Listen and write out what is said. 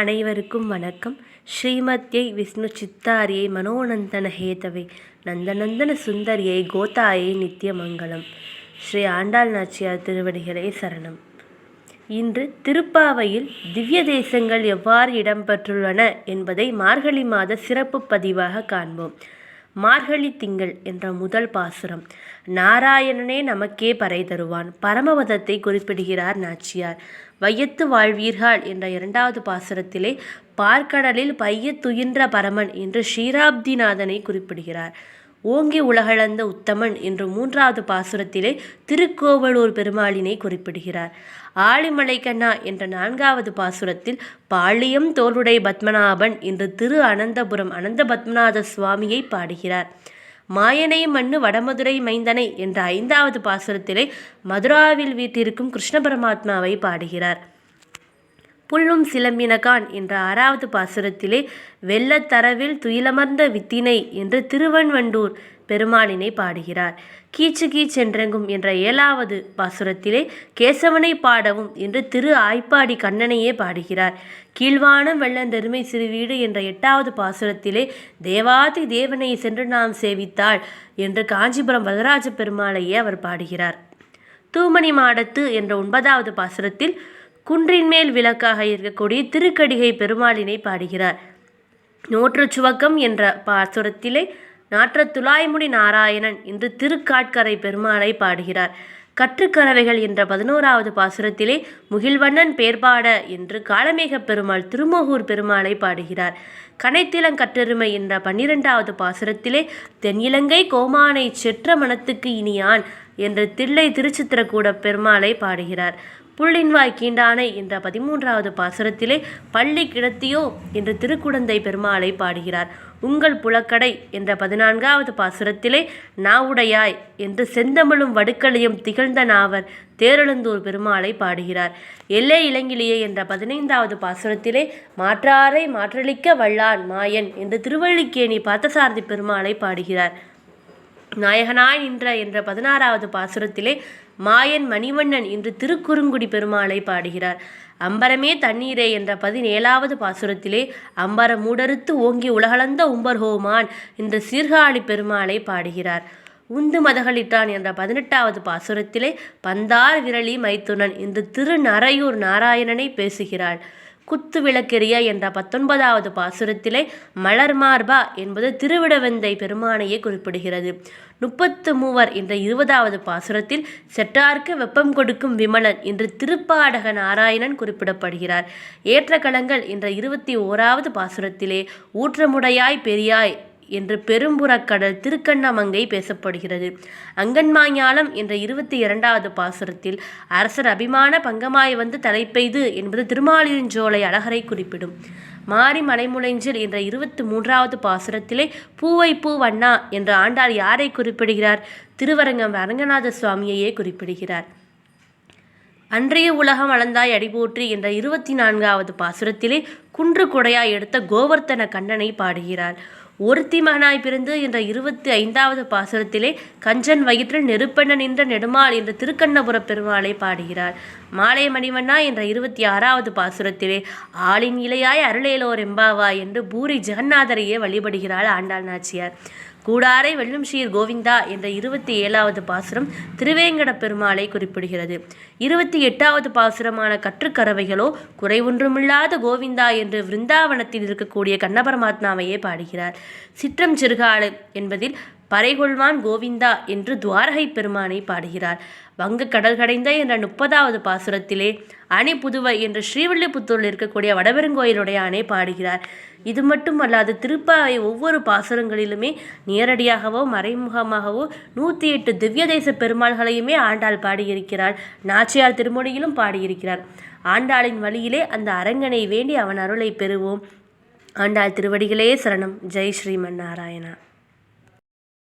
அனைவருக்கும் வணக்கம். ஸ்ரீமத்யை விஷ்ணு சித்தாரியை மனோநந்தன ஹேதவே நந்தநந்தன சுந்தரியை கோதாயை நித்தியமங்கலம் ஸ்ரீ ஆண்டாள் நாச்சியார் திருவடிகளே சரணம். இன்று திருப்பாவையில் திவ்ய தேசங்கள் எவ்வாறு இடம்பெற்றுள்ளன என்பதை மார்கழி மாத சிறப்பு பதிவாக காண்போம். மார்கழி திங்கள் என்ற முதல் பாசுரம். நாராயணனே நமக்கே பறை தருவான். பரமபதத்தை குறிப்பிடுகிறார் நாச்சியார். வையத்து வாழ்வீர்கள் என்ற இரண்டாவது பாசுரத்திலே பார்க்கடலில் பையத் துயின்ற பரமன் என்று ஸ்ரீராப்திநாதனை குறிப்பிடுகிறார். ஓங்கி உலகளந்த உத்தமன் என்று மூன்றாவது பாசுரத்திலே திருக்கோவலூர் பெருமாளினை குறிப்பிடுகிறார். ஆழிமலைக்கண்ணா என்ற நான்காவது பாசுரத்தில் பாளியம் தோளுடை பத்மநாபன் என்று திரு அனந்தபுரம் அனந்த பத்மநாத சுவாமியை பாடுகிறார். மாயனை மண்ணு வடமதுரை மைந்தனை என்ற ஐந்தாவது பாசுரத்திலே மதுராவில் வீட்டிற்கும் கிருஷ்ண பரமாத்மாவை பாடுகிறார். புல்லும் சிலம்பினகான் என்ற ஆறாவது பாசுரத்திலே வெள்ளத்தரவில் துயிலமர்ந்த வித்தினை என்று திருவன்வண்டூர் பெருமாளினை பாடுகிறார். கீச்சு கீச்சென்றெங்கும் என்ற ஏழாவது பாசுரத்திலே கேசவனை பாடவும் என்று திரு ஆய்ப்பாடி கண்ணனையே பாடுகிறார். கீழ்வானம் வெள்ளந்தெருமை சிறுவீடு என்ற எட்டாவது பாசுரத்திலே தேவாதி தேவனை சென்று நாம் சேவித்தாள் என்று காஞ்சிபுரம் வரதராஜ பெருமாளையே அவர் பாடுகிறார். தூமணி மாடத்து என்ற ஒன்பதாவது பாசுரத்தில் குன்றின் மேல் விளக்காக இருக்கக்கூடிய திருக்கடிகை பெருமாளினை பாடுகிறார். நூற்று சுவக்கம் என்ற பாசுரத்திலே நாற்ற துலாய்முடி நாராயணன் என்று திருக்காட்கரை பெருமாளை பாடுகிறார். கற்றுக்கறவைகள் என்ற பதினோராவது பாசுரத்திலே முகில்வண்ணன் பேர்பாட என்று காலமேக பெருமாள் திருமோகூர் பெருமாளை பாடுகிறார். கனைத்திலங்கற்றெருமை என்ற பன்னிரெண்டாவது பாசுரத்திலே தென்னிலங்கை கோமானை செற்ற மனத்துக்கு இனியான் என்று தில்லை திருச்சித்திரக்கூட பெருமாளை பாடுகிறார். புள்ளின்வாய் கீண்டானை என்ற பதிமூன்றாவது பாசுரத்திலே பள்ளி கிடத்தியோ என்று திருக்குடந்தை பெருமாளை பாடுகிறார். உங்கள் புலக்கடை என்ற பதினான்காவது பாசுரத்திலே நாவுடையாய் என்று செந்தமிழும் வடுக்களையும் திகழ்ந்த நாவர் தேரெழுந்தூர் பெருமாளை பாடுகிறார். எல்லை இளங்கிலியே என்ற பதினைந்தாவது பாசுரத்திலே மாற்றாரை மாற்றளிக்க வல்லான் மாயன் என்று திருவள்ளிக்கேணி பார்த்தசாரதி பெருமாளை பாடுகிறார். நாயகனாய் நின்ற என்ற பதினாறாவது பாசுரத்திலே மாயன் மணிவண்ணன் இன்று திருக்குறுங்குடி பெருமாளை பாடுகிறார். அம்பரமே தண்ணீரே என்ற பதினேழாவது பாசுரத்திலே அம்பர மூடறுத்து ஓங்கி உலகளந்த உம்பர்ஹோமான் என்ற சீர்காழி பெருமாளை பாடுகிறார். உந்து மதகளிட்டான் என்ற பதினெட்டாவது பாசுரத்திலே பந்தார் விரலி மைத்துனன் என்று திருநரையூர் நாராயணனை பேசுகிறாள். குத்து விளக்கெறிய என்ற பத்தொன்பதாவது பாசுரத்திலே மலர் மார்பா என்பது திருவிடவெந்தை பெருமானையே குறிப்பிடுகிறது. முப்பத்து மூவர் என்ற இருபதாவது பாசுரத்தில் செட்டார்க்கு வெப்பம் கொடுக்கும் விமலன் என்று திருப்பாடக நாராயணன் குறிப்பிடப்படுகிறார். ஏற்ற களங்கள் என்ற இருபத்தி ஓராவது பாசுரத்திலே ஊற்றமுடையாய் பெரியாய் என்று பெரும்புறக்கடல் திருக்கண்ணமங்கை பேசப்படுகிறது. அங்கன்மாஞாலம் என்ற இருபத்தி இரண்டாவது பாசுரத்தில் அரசர் அபிமான பங்கமாய் வந்து தலைப்பெய்து என்பது திருமாலிருஞ்சோலை அழகரை குறிப்பிடும். மாரி மலைமுளைஞ்சில் என்ற இருபத்தி மூன்றாவது பாசுரத்திலே பூவை பூ வண்ணா என்ற ஆண்டாள் யாரை குறிப்பிடுகிறார்? திருவரங்கம் அரங்கநாத சுவாமியையே குறிப்பிடுகிறார். அன்றைய உலகம் அளந்தாய் அடிபோற்றி என்ற இருபத்தி நான்காவது பாசுரத்திலே குன்று கொடையாய் எடுத்த கோவர்த்தன கண்ணனை பாடுகிறார். ஒருத்தி மகனாய் பிறந்து என்ற இருபத்தி ஐந்தாவது பாசுரத்திலே கஞ்சன் வயிற்றில் நெருப்பெண்ண நின்ற நெடுமாள் என்ற திருக்கண்ணபுர பெருமாளை பாடுகிறார். மாலை மணிவண்ணா என்ற இருபத்தி ஆறாவது பாசுரத்திலே ஆளின் இலையாய் அருளேலோர் எம்பாவா என்று பூரி ஜெகநாதரையே வழிபடுகிறாள் ஆண்டாள் நாச்சியார். கூடாரை வெல்லும் ஷீர் கோவிந்தா என்ற இருபத்தி ஏழாவது பாசுரம் திருவேங்கட பெருமாளை குறிப்பிடுகிறது. இருபத்தி எட்டாவது பாசுரமான கற்றுக்கறவைகளோ குறைவொன்றுமில்லாத கோவிந்தா என்று விருந்தாவனத்தில் இருக்கக்கூடிய கண்ணபரமாத்மாவையே பாடுகிறார். சிற்றம் சிறுகாடு என்பதில் பறைகொள்வான் கோவிந்தா என்று துவாரகை பெருமானை பாடுகிறார். வங்க கடல் கடைந்த என்ற முப்பதாவது பாசுரத்திலே அணை புதுவை என்று ஸ்ரீவில்லிபுத்தூரில் இருக்கக்கூடிய வடபெருங்கோயிலுடைய அணை பாடுகிறார். இது மட்டும் அல்லாது திருப்பாவை ஒவ்வொரு பாசுரங்களிலுமே நேரடியாகவோ மறைமுகமாகவோ நூற்றி எட்டு திவ்ய தேச பெருமாள்களையுமே ஆண்டாள் பாடியிருக்கிறாள். நாச்சியார் திருமொழியிலும் பாடியிருக்கிறார். ஆண்டாளின் வழியிலே அந்த அரங்கனை வேண்டி அவன் அருளை பெறுவோம். ஆண்டாள் திருவடிகளே சரணம். ஜெய் ஸ்ரீமன் நாராயணா